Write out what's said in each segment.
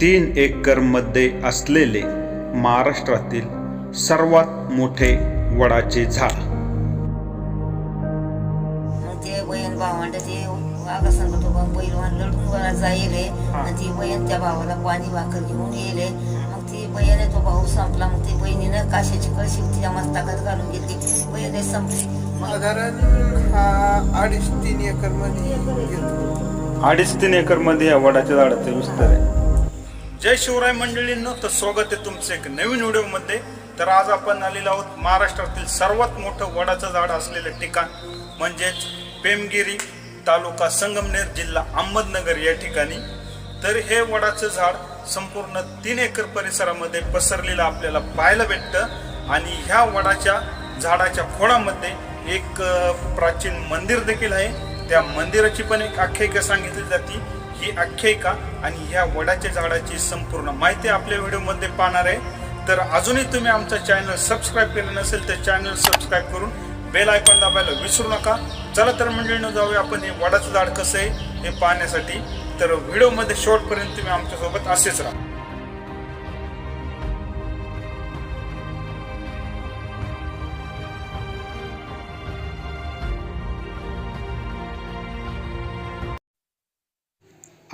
तीन एकरमध्ये असलेले महाराष्ट्रातील सर्वात मोठे वडाचे झाड. मग ते बहीण भावंड ते बैलवान लढून वर जाईल मग ती बहीण त्या भावाला पाणी भाकर घेऊन येईल मग ती बहीण तो भाऊ संपला. मग ती बहिणीनं काशाची कळशी तिच्या मस्तकात घालून घेतली. बहीण संपली. साधारण हा अडीच तीन एकरमध्ये अडीच तीन एकरमध्ये या वडाच्या झाडाचे विस्तार आहे. जय शिवराय मंडळींनो तर स्वागत आहे तुमचं एक नवीन व्हिडिओमध्ये. तर आज आपण आलेलो आहोत महाराष्ट्रातील सर्वात मोठं वडाचं झाड असलेलं ठिकाण म्हणजेच पेमगिरी तालुका संगमनेर जिल्हा अहमदनगर या ठिकाणी. तर हे वडाचं झाड संपूर्ण तीन एकर परिसरामध्ये पसरलेलं आपल्याला पाहायला भेटतं. आणि ह्या वडाच्या झाडाच्या खोडामध्ये एक प्राचीन मंदिर देखील आहे. त्या मंदिराची पण एक आख्यायिका सांगितली जाते. ही आख्यायिका आणि ह्या वडाच्या झाडाची संपूर्ण माहिती आपल्या व्हिडिओमध्ये पाहणार आहे. तर अजूनही तुम्ही आमचा चॅनल सबस्क्राईब केलं नसेल तर चॅनल सबस्क्राईब करून बेल आयकॉन दाबायला विसरू नका. चला तर मंडळीनं जाऊया आपण हे वडाचं झाड कसं आहे हे पाहण्यासाठी. तर व्हिडिओमध्ये शेवटपर्यंत तुम्ही आमच्यासोबत असेच राहा.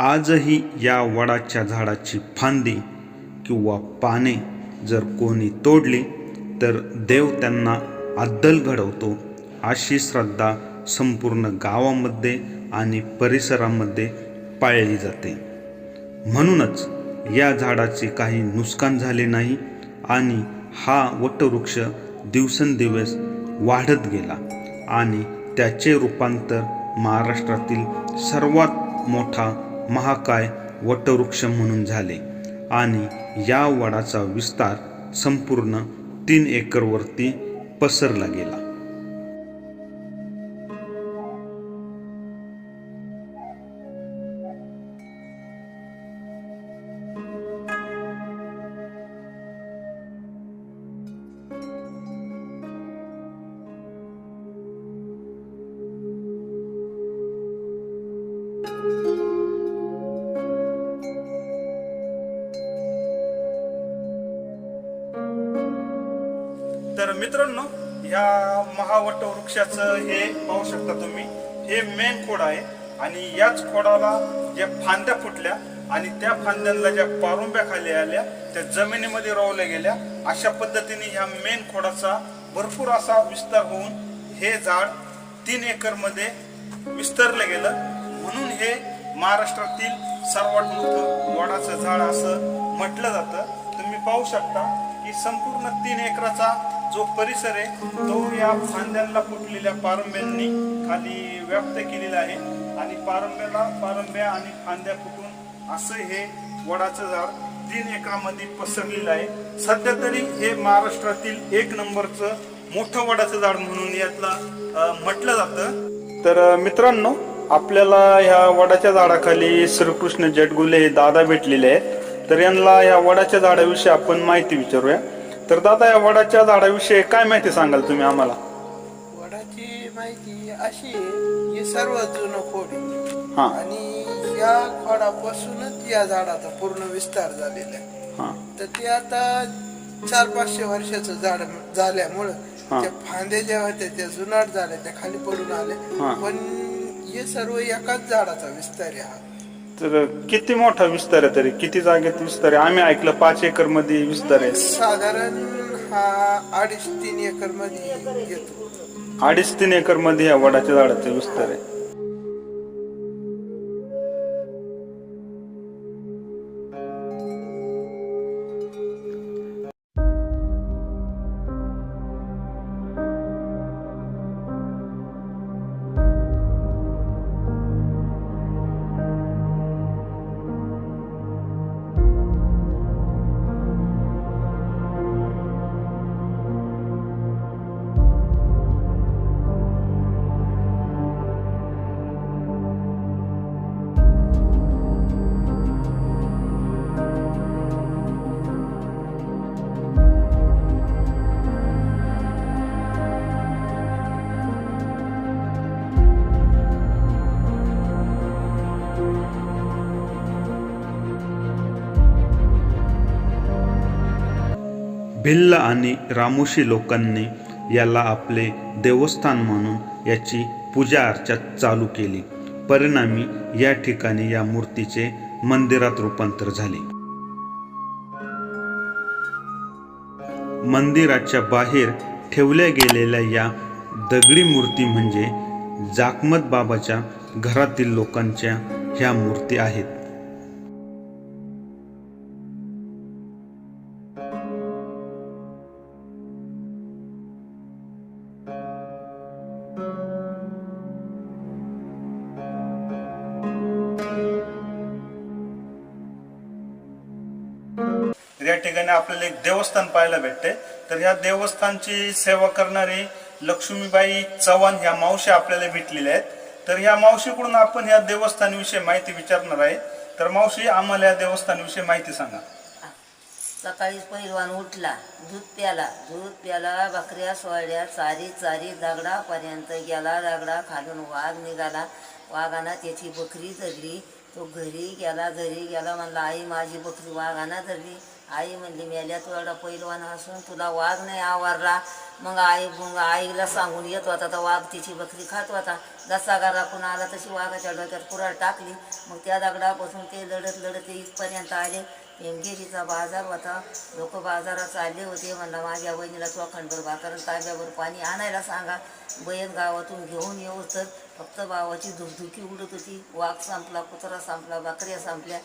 आजही या वडाच्या झाडाची फांदी किंवा पाने जर कोणी तोडली तर देव त्यांना अद्दल घडवतो अशी श्रद्धा संपूर्ण गावामध्ये आणि परिसरामध्ये पाळली जाते. म्हणूनच या झाडाचे काही नुकसान झाले नाही आणि हा वटवृक्ष दिवसेंदिवस वाढत गेला आणि त्याचे रूपांतर महाराष्ट्रातील सर्वात मोठा महाकाय वटवृक्ष म्हणून झाले. आणि या वडाचा विस्तार संपूर्ण तीन एकरवरती पसरला गेला. तर मित्रांनो ह्या महावट वृक्षाचं हे पाहू शकता तुम्ही. हे मेन खोड आहे आणि याच खोडाला ज्या फांद्या फुटल्या आणि त्या फांद्यांना ज्या पारुंब्या खाली आल्या त्या जमिनीमध्ये रोवल्या गेल्या. अशा पद्धतीने ह्या मेन खोडाचा भरपूर असा विस्तार होऊन हे झाड तीन एकरमध्ये विस्तरलं विस्तारलं गेलं. म्हणून हे महाराष्ट्रातील सर्वात मोठं वडाचं झाड असं म्हटलं जातं. तुम्ही पाहू शकता की संपूर्ण तीन एकराचा जो परिसर आहे तो या फांद्यांना फुटलेल्या पारंब्यांनी खाली व्याप्त केलेला आहे. आणि पारंब्याला पारंब्या आणि फांद्या फुटून असं हे वडाचं झाड तीन एकरामध्ये पसरलेलं आहे. सध्या तरी हे महाराष्ट्रातील एक नंबरचं मोठं वडाचं झाड म्हणून यातला म्हटलं जातं. तर मित्रांनो आपल्याला ह्या वडाच्या झाडाखाली श्रीकृष्ण जटगुले हे दादा भेटलेले आहेत. तर यांना या वडाच्या झाडाविषयी आपण माहिती विचारूया. तर दादा या वडाच्या झाडाविषयी काय माहिती सांगाल तुम्ही आम्हाला वडाची माहिती अशी आहे की सर्वात जुनं खोड आहे. हा आणि या खोडापासूनच या झाडाचा पूर्ण विस्तार झालेला आहे हा तर ते आता चार पाचशे वर्षाचं झाड झाल्यामुळं हा. त्या फांद्या ज्या होत्या त्या जुनाट झाल्या त्या खाली पडून आल्या हा. पण हे सर्व एकाच झाडाचा विस्तार आहे हा तर किती मोठा विस्तार आहे तरी? किती जागेत विस्तार आहे? आम्ही ऐकलं पाच एकरमध्ये विस्तार आहे. साधारण हा अडीच तीन एकरमध्ये येतो. अडीच तीन एकरमध्ये या वडाच्या झाडाचा विस्तार आहे. भिल्ल आणि रामोशी लोकांनी याला आपले देवस्थान म्हणून याची पूजा अर्चा चालू केली. परिणामी या ठिकाणी या मूर्तीचे मंदिरात रूपांतर झाले. मंदिराच्या बाहेर ठेवल्या गेलेल्या या दगडी मूर्ती म्हणजे जाकमत बाबाच्या घरातील लोकांच्या ह्या मूर्ती आहेत. या ठिकाणी आपल्याला एक देवस्थान पाहायला भेटते तर ह्या देवस्थानची सेवा करणारी लक्ष्मीबाई चव्हाण ह्या मावशी आपल्याला भेटलेल्या आहेत. तर ह्या मावशीकडून आपण ह्या देवस्थानविषयी माहिती विचारणार आहे. तर मावशी आम्हाला या देवस्थानविषयी माहिती सांगा. सकाळी पहिलवान उठला दूध प्याला. दूध प्याला बकऱ्या सोळ्या चारी चारी दगडापर्यंत गेला दगडा खालून वाघ निघाला. वाघानं त्याची बकरी जगली तो घरी गेला घरी गेला म्हणला आई माझी बकरी वाघानं धरली आई म्हणली मेल्या तू एवढा पहिलवान असून तुला वाघ नाही आवारला. मग आई मग आईला सांगून येत होता तर वाघ तिची बकरी खात होता. जसा राखून आला तशी वाघाच्या डोक्यात कुराड टाकली. मग त्या दगडापासून ते लढत लढत इथपर्यंत आले. एमगेरीचा बाजार होता. लोक बाजारात चालले होते. म्हणला माझ्या बहिणीला चोखंडभर भाकर आणि ताब्यावर पाणी आणायला सांगा. बहीण गावातून घेऊन येऊ. तर फक्त भावाची धुकधुकी उडत होती. वाघ संपला कुत्रा संपला बकऱ्या संपल्या.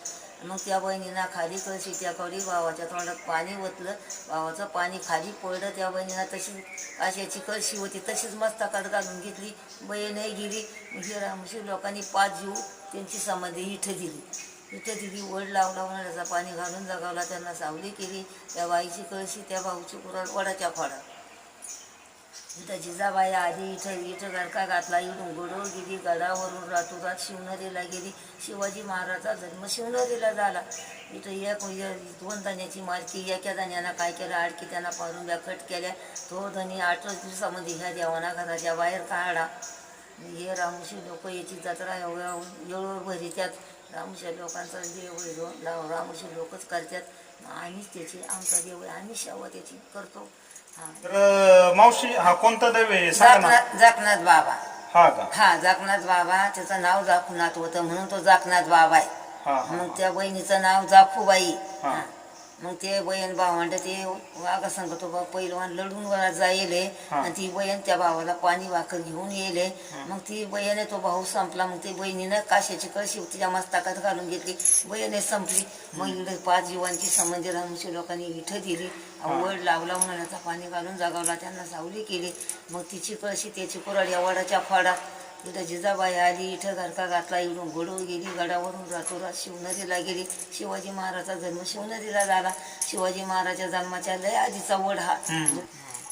मग त्या बहिणीनं खाली कळशी त्या कळी भावाच्या तोंडात पाणी ओतलं. भावाचं पाणी खाली पडलं. त्या बहिणीनं तशी काशाची कळशी होती. तशीच मस्तकात घालून घेतली. बहीणही गेली. म्हणजे रामशी लोकांनी पाच जीव त्यांची समाधी इथं दिली. इथं दिली वड लावला उन्हाळ्याचा पाणी घालून जगावला त्यांना सावली केली त्या बाईची कळशी त्या भाऊची कुराड वडाच्या फाडा इथं जिजाबाई आधी इथं इथं गडका घातला इथून गोडोळ गेली गडावरून रातोरात शिवनेरीला गेली. शिवाजी महाराजाचा जन्म शिवनेरीला झाला. इथं एक दोन धन्याची मालकी एका धन्यानं काय केलं? आडकी त्यांना पारून कट केल्या. तो धनी आठ दिवसामध्ये ह्या देवाना घराच्या बाहेर काढा हे रामशी लोक याची जत्रा एवढ्या एवढं भरित्यात. रामोशी लोकांचा देव आहे जो. रा- रामोशी लोकच करतात. आम्हीच त्याची आमचा देव आहे. आम्ही सेवा त्याची करतो. तर मावशी हा कोणता दैव आहे? सांगा ना. जाकनाथ जाकनाथ बाबा. हा का? हा जाकनाथ बाबा. त्याचं नाव जाखुनाथ होतं म्हणून तो जाकनाथ बाबा आहे. हा हा मग त्या बहिणीचं नाव जाखूबाई. हा. हा. मग ते बहीण भावंड ते वाघा सांगतो बा पहिलवान लढून वर जायले. आणि ती बहीण त्या भावाला पाणी भाकर घेऊन येले. मग ती बहीण तो भाऊ संपला. मग ती बहिणीनं काशाची कळशी तिच्या मस्तकात घालून घेतली. बहीण संपली. मग पाच जीवांची संबंधी रामशी लोकांनी इथं दिली. वड लावला उन्हाळ्याचा पाणी घालून जगावला. त्यांना सावली केली. मग तिची कळशी त्याची कुराड या वडाच्या फाडा. इथं जिजाबाई आली इथं घरका घातला इकडून गोडव गेली गडावरून रातोरात शिवनदीला गेली. शिवाजी महाराजचा जन्म शिवनदीला झाला. शिवाजी महाराजच्या जन्माच्या लय आधीचा वड हा.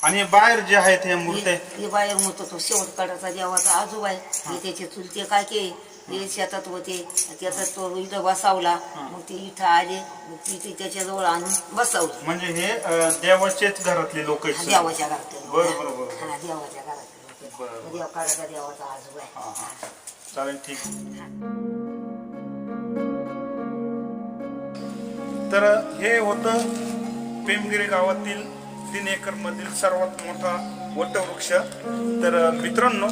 आणि बाहेर जे आहेत हे मूर्ती हे बाहेर म्हणतो तो शेवटकाडाचा देवाचा आजोबा आहे. त्याचे चुलते काके हे शेतात होते. त्याचा तो इथं बसावला. मग ते इथं आले. मग तिथे त्याच्याजवळ आणून बसवलं. म्हणजे हे देवाचेच घरातले लोक आहेत हा, सगळे. देवाच्या घरात बरं. देवकाडाचा देवाचा आजोबा हा, आहे हा. चालेल ठीक. तर हे होतं पेमगिरी गावातील तीन एकर मधील सर्वात मोठा वटवृक्ष. तर मित्रांनो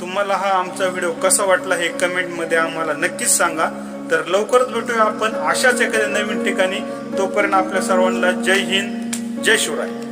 तुम्हाला हा आमचा व्हिडिओ कसा वाटला हे कमेंटमध्ये आम्हाला नक्कीच सांगा. तर लवकरच भेटूया आपण अशाच एखाद्या नवीन ठिकाणी. तोपर्यंत आपल्या सर्वांना जय हिंद जय शिवराय.